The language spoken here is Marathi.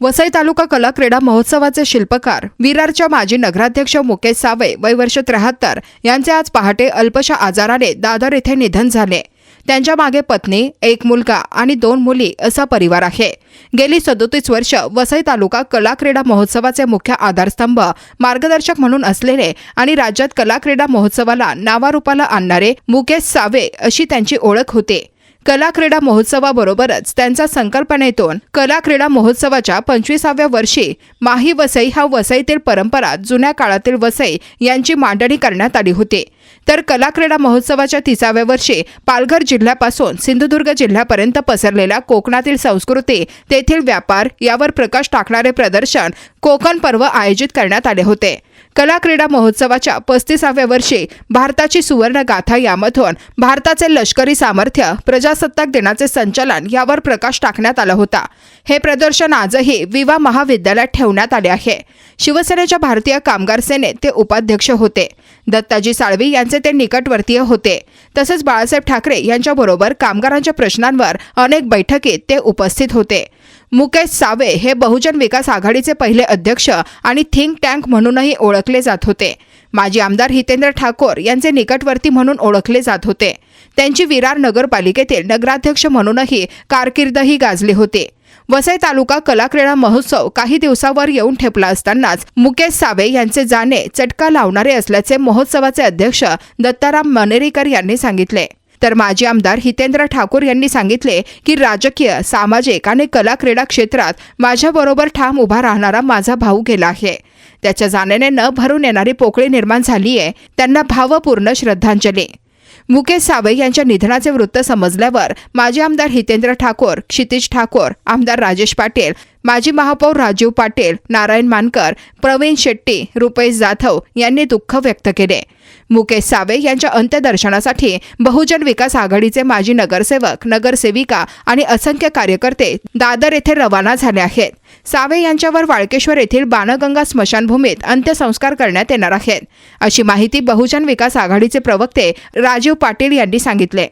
वसई तालुका कला क्रीडा महोत्सवाचे शिल्पकार विरारच्या माजी नगराध्यक्ष मुकेश सावे वय वर्ष त्र्याहत्तर यांचे आज पहाटे अल्पशा आजाराने दादर येथे निधन झाले. त्यांच्या मागे पत्नी एक मुलगा आणि दोन मुली असा परिवार आहे. गेली सदोतीस वर्ष वसई तालुका कला क्रीडा महोत्सवाचे मुख्य आधारस्तंभ मार्गदर्शक म्हणून असलेले आणि राज्यात कला क्रीडा महोत्सवाला नावारूपाला आणणारे मुकेश सावे अशी त्यांची ओळख होते. कला क्रीडा महोत्सवाबरोबरच त्यांच्या संकल्पनेतून कला क्रीडा महोत्सवाच्या पंचवीसाव्या वर्षी माही वसई हा वसईतील परंपरा जुन्या काळातील वसई यांची मांडणी करण्यात आली होती. तर कला क्रीडा महोत्सवाच्या तिसाव्या वर्षी पालघर जिल्ह्यापासून सिंधुदुर्ग जिल्ह्यापर्यंत पसरलेल्या कोकणातील संस्कृती तेथील व्यापार यावर प्रकाश टाकणारे प्रदर्शन कोकण पर्व आयोजित करण्यात आले होते. कला क्रीडा महोत्सवाच्या पस्तीसाव्या वर्षी भारताची सुवर्णगाथा यामधून भारताचे लष्करी सामर्थ्य प्रजासत्ताक दिनाचे संचलन यावर प्रकाश टाकण्यात आला होता. हे प्रदर्शन आजही विवा महाविद्यालयात ठेवण्यात आले आहे. शिवसेनेच्या भारतीय कामगार सेनेत ते उपाध्यक्ष होते. दत्ताजी साळवी यांचे ते निकटवर्तीय होते. तसेच बाळासाहेब ठाकरे यांच्याबरोबर कामगारांच्या प्रश्नांवर अनेक बैठकीत ते उपस्थित होते. मुकेश सावे हे बहुजन विकास आघाडीचे पहिले अध्यक्ष आणि थिंक टँक म्हणूनही ओळखले जात होते. माजी आमदार हितेंद्र ठाकोर यांचे निकटवर्ती म्हणून ओळखले जात होते. त्यांची विरार नगरपालिकेतील नगराध्यक्ष म्हणूनही कारकीर्दही गाजली होती. वसई तालुका कला क्रीडा महोत्सव काही दिवसावर येऊन ठेपला असतानाच मुकेश सावे यांचे जाणे चटका लावणारे असल्याचे महोत्सवाचे अध्यक्ष दत्ताराम मनेरीकर यांनी सांगितले. तर माजी आमदार हितेंद्र ठाकूर यांनी सांगितले की राजकीय सामाजिक आणि कला क्रीडा क्षेत्रात माझ्याबरोबर ठाम उभा राहणारा माझा भाऊ गेला आहे. त्याच्या जाण्याने न भरून येणारी पोकळी निर्माण झाली आहे त्यांना भावपूर्ण श्रद्धांजली. मुकेश सावे यांच्या निधनाचे वृत्त समजल्यावर माजी आमदार हितेंद्र ठाकोर क्षितिज ठाकोर आमदार राजेश पाटील माजी महापौर राजीव पाटील नारायण मानकर प्रवीण शेट्टी रुपेश जाधव यांनी दुःख व्यक्त केले. मुकेश सावे यांच्या अंत्यदर्शनासाठी बहुजन विकास आघाडीचे माजी नगरसेवक नगरसेविका आणि असंख्य कार्यकर्ते दादर येथे रवाना झाले आहेत. सावे यांच्यावर वाळकेश्वर येथील बाणगंगा स्मशानभूमीत अंत्यसंस्कार करण्यात येणार आहेत. अशी माहिती बहुजन विकास आघाडीचे प्रवक्ते राजीव पाटील यांनी सांगितले.